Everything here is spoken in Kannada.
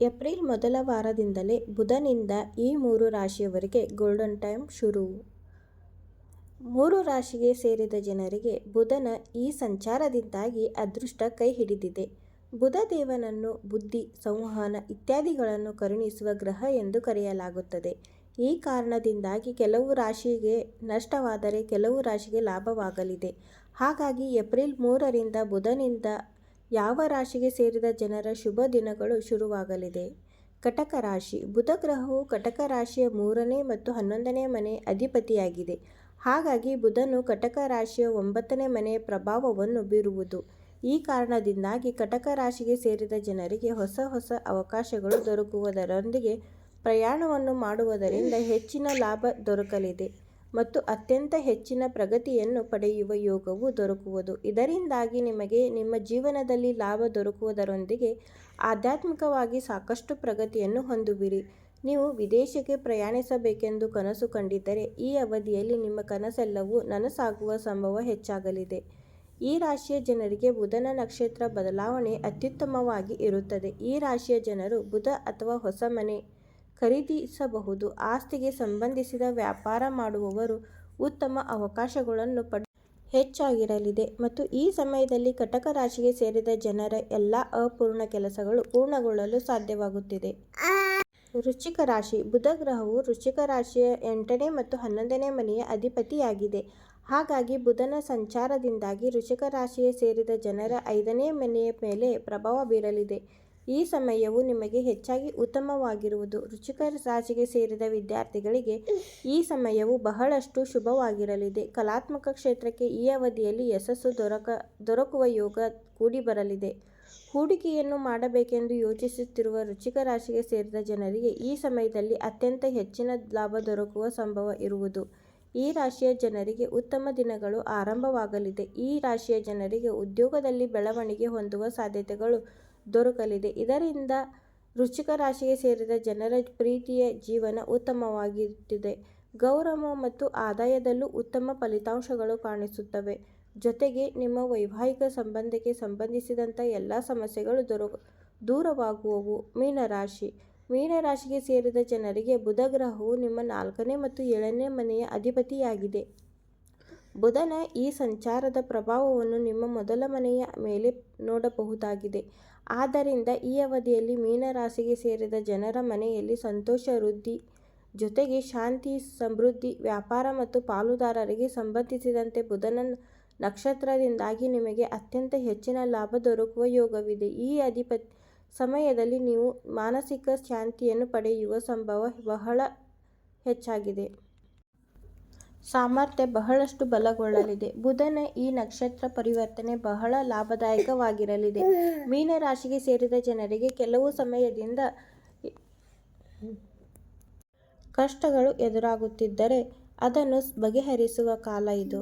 ಏಪ್ರಿಲ್ ಮೊದಲ ವಾರದಿಂದಲೇ ಬುಧನಿಂದ ಈ ಮೂರು ರಾಶಿಯವರಿಗೆ ಗೋಲ್ಡನ್ ಟೈಮ್ ಶುರು. ಮೂರು ರಾಶಿಗೆ ಸೇರಿದ ಜನರಿಗೆ ಬುಧನ ಈ ಸಂಚಾರದಿಂದಾಗಿ ಅದೃಷ್ಟ ಕೈ ಹಿಡಿದಿದೆ. ಬುಧ ದೇವನನ್ನು ಬುದ್ಧಿ, ಸಂವಹನ ಇತ್ಯಾದಿಗಳನ್ನು ಕರುಣಿಸುವ ಗ್ರಹ ಎಂದು ಕರೆಯಲಾಗುತ್ತದೆ. ಈ ಕಾರಣದಿಂದಾಗಿ ಕೆಲವು ರಾಶಿಗೆ ನಷ್ಟವಾದರೆ ಕೆಲವು ರಾಶಿಗೆ ಲಾಭವಾಗಲಿದೆ. ಹಾಗಾಗಿ ಏಪ್ರಿಲ್ ಮೂರರಿಂದ ಬುಧನಿಂದ ಯಾವ ರಾಶಿಗೆ ಸೇರಿದ ಜನರ ಶುಭ ದಿನಗಳು ಶುರುವಾಗಲಿದೆ. ಕಟಕ ರಾಶಿ: ಬುಧ ಗ್ರಹವು ಕಟಕ ರಾಶಿಯ ಮೂರನೇ ಮತ್ತು ಹನ್ನೊಂದನೇ ಮನೆ ಅಧಿಪತಿಯಾಗಿದೆ. ಹಾಗಾಗಿ ಬುಧನು ಕಟಕ ರಾಶಿಯ ಒಂಬತ್ತನೇ ಮನೆಯ ಪ್ರಭಾವವನ್ನು ಬೀರುವುದು. ಈ ಕಾರಣದಿಂದಾಗಿ ಕಟಕ ರಾಶಿಗೆ ಸೇರಿದ ಜನರಿಗೆ ಹೊಸ ಹೊಸ ಅವಕಾಶಗಳು ದೊರಕುವುದರೊಂದಿಗೆ ಪ್ರಯಾಣವನ್ನು ಮಾಡುವುದರಿಂದ ಹೆಚ್ಚಿನ ಲಾಭ ದೊರಕಲಿದೆ ಮತ್ತು ಅತ್ಯಂತ ಹೆಚ್ಚಿನ ಪ್ರಗತಿಯನ್ನು ಪಡೆಯುವ ಯೋಗವು ದೊರಕುವುದು. ಇದರಿಂದಾಗಿ ನಿಮಗೆ ನಿಮ್ಮ ಜೀವನದಲ್ಲಿ ಲಾಭ ದೊರಕುವುದರೊಂದಿಗೆ ಆಧ್ಯಾತ್ಮಿಕವಾಗಿ ಸಾಕಷ್ಟು ಪ್ರಗತಿಯನ್ನು ಹೊಂದುವಿರಿ. ನೀವು ವಿದೇಶಕ್ಕೆ ಪ್ರಯಾಣಿಸಬೇಕೆಂದು ಕನಸು ಕಂಡಿದ್ದರೆ ಈ ಅವಧಿಯಲ್ಲಿ ನಿಮ್ಮ ಕನಸೆಲ್ಲವೂ ನನಸಾಗುವ ಸಂಭವ ಹೆಚ್ಚಾಗಲಿದೆ. ಈ ರಾಶಿಯ ಜನರಿಗೆ ಬುಧನ ನಕ್ಷತ್ರ ಬದಲಾವಣೆ ಅತ್ಯುತ್ತಮವಾಗಿ ಇರುತ್ತದೆ. ಈ ರಾಶಿಯ ಜನರು ಬುಧ ಅಥವಾ ಹೊಸ ಮನೆ ಖರೀದಿಸಬಹುದು. ಆಸ್ತಿಗೆ ಸಂಬಂಧಿಸಿದ ವ್ಯಾಪಾರ ಮಾಡುವವರು ಉತ್ತಮ ಅವಕಾಶಗಳನ್ನು ಪಡೆ, ಹೆಚ್ಚಾಗಿರಲಿದೆ ಮತ್ತು ಈ ಸಮಯದಲ್ಲಿ ಕಟಕ ರಾಶಿಗೆ ಸೇರಿದ ಜನರ ಎಲ್ಲಾ ಅಪೂರ್ಣ ಕೆಲಸಗಳು ಪೂರ್ಣಗೊಳ್ಳಲು ಸಾಧ್ಯವಾಗುತ್ತಿದೆ. ವೃಶ್ಚಿಕ ರಾಶಿ: ಬುಧ ಗ್ರಹವು ವೃಶ್ಚಿಕ ರಾಶಿಯ ಎಂಟನೇ ಮತ್ತು ಹನ್ನೊಂದನೇ ಮನೆಯ ಅಧಿಪತಿಯಾಗಿದೆ. ಹಾಗಾಗಿ ಬುಧನ ಸಂಚಾರದಿಂದಾಗಿ ವೃಶ್ಚಿಕ ರಾಶಿಗೆ ಸೇರಿದ ಜನರ ಐದನೇ ಮನೆಯ ಮೇಲೆ ಪ್ರಭಾವ ಬೀರಲಿದೆ. ಈ ಸಮಯವು ನಿಮಗೆ ಹೆಚ್ಚಾಗಿ ಉತ್ತಮವಾಗಿರುವುದು. ರುಚಿಕರ ರಾಶಿಗೆ ಸೇರಿದ ವಿದ್ಯಾರ್ಥಿಗಳಿಗೆ ಈ ಸಮಯವು ಬಹಳಷ್ಟು ಶುಭವಾಗಿರಲಿದೆ. ಕಲಾತ್ಮಕ ಕ್ಷೇತ್ರಕ್ಕೆ ಈ ಅವಧಿಯಲ್ಲಿ ಯಶಸ್ಸು ದೊರಕ, ದೊರಕುವ ಯೋಗ ಕೂಡಿ ಬರಲಿದೆ ಹೂಡಿಕೆಯನ್ನು ಮಾಡಬೇಕೆಂದು ಯೋಚಿಸುತ್ತಿರುವ ರುಚಿಕ ರಾಶಿಗೆ ಸೇರಿದ ಜನರಿಗೆ ಈ ಸಮಯದಲ್ಲಿ ಅತ್ಯಂತ ಹೆಚ್ಚಿನ ಲಾಭ ದೊರಕುವ ಸಂಭವ ಇರುವುದು. ಈ ರಾಶಿಯ ಜನರಿಗೆ ಉತ್ತಮ ದಿನಗಳು ಆರಂಭವಾಗಲಿದೆ. ಈ ರಾಶಿಯ ಜನರಿಗೆ ಉದ್ಯೋಗದಲ್ಲಿ ಬೆಳವಣಿಗೆ ಹೊಂದುವ ಸಾಧ್ಯತೆಗಳು ದೊರಕಲಿದೆ. ಇದರಿಂದ ವೃಶ್ಚಿಕ ರಾಶಿಗೆ ಸೇರಿದ ಜನರ ಪ್ರೀತಿಯ ಜೀವನ ಉತ್ತಮವಾಗಿರುತ್ತಿದೆ ಗೌರವ ಮತ್ತು ಆದಾಯದಲ್ಲೂ ಉತ್ತಮ ಫಲಿತಾಂಶಗಳು ಕಾಣಿಸುತ್ತವೆ. ಜೊತೆಗೆ ನಿಮ್ಮ ವೈವಾಹಿಕ ಸಂಬಂಧಕ್ಕೆ ಸಂಬಂಧಿಸಿದಂಥ ಎಲ್ಲ ಸಮಸ್ಯೆಗಳು ದೂರವಾಗುವವು. ಮೀನರಾಶಿ ಮೀನರಾಶಿಗೆ ಮೀನ ರಾಶಿಗೆ ಸೇರಿದ ಜನರಿಗೆ ಬುಧ ಗ್ರಹವು ನಿಮ್ಮ ನಾಲ್ಕನೇ ಮತ್ತು ಏಳನೇ ಮನೆಯ ಅಧಿಪತಿಯಾಗಿದೆ. ಬುಧನ ಈ ಸಂಚಾರದ ಪ್ರಭಾವವನ್ನು ನಿಮ್ಮ ಮೊದಲ ಮನೆಯ ಮೇಲೆ ನೋಡಬಹುದಾಗಿದೆ. ಆದ್ದರಿಂದ ಈ ಅವಧಿಯಲ್ಲಿ ಮೀನರಾಶಿಗೆ ಸೇರಿದ ಜನರ ಮನೆಯಲ್ಲಿ ಸಂತೋಷ, ವೃದ್ಧಿ ಜೊತೆಗೆ ಶಾಂತಿ, ಸಮೃದ್ಧಿ. ವ್ಯಾಪಾರ ಮತ್ತು ಪಾಲುದಾರರಿಗೆ ಸಂಬಂಧಿಸಿದಂತೆ ಬುಧನ ನಕ್ಷತ್ರದಿಂದಾಗಿ ನಿಮಗೆ ಅತ್ಯಂತ ಹೆಚ್ಚಿನ ಲಾಭ ದೊರಕುವ ಯೋಗವಿದೆ. ಈ ಸಮಯದಲ್ಲಿ ನೀವು ಮಾನಸಿಕ ಶಾಂತಿಯನ್ನು ಪಡೆಯುವ ಸಂಭವ ಬಹಳ ಹೆಚ್ಚಾಗಿದೆ. ಸಾಮರ್ಥ್ಯ ಬಹಳಷ್ಟು ಬಲಗೊಳ್ಳಲಿದೆ. ಬುಧನ ಈ ನಕ್ಷತ್ರ ಪರಿವರ್ತನೆ ಬಹಳ ಲಾಭದಾಯಕವಾಗಿರಲಿದೆ. ಮೀನ ರಾಶಿಗೆ ಸೇರಿದ ಜನರಿಗೆ ಕೆಲವು ಸಮಯದಿಂದ ಕಷ್ಟಗಳು ಎದುರಾಗುತ್ತಿದ್ದರೆ ಅದನ್ನು ಬಗೆಹರಿಸುವ ಕಾಲ ಇದು.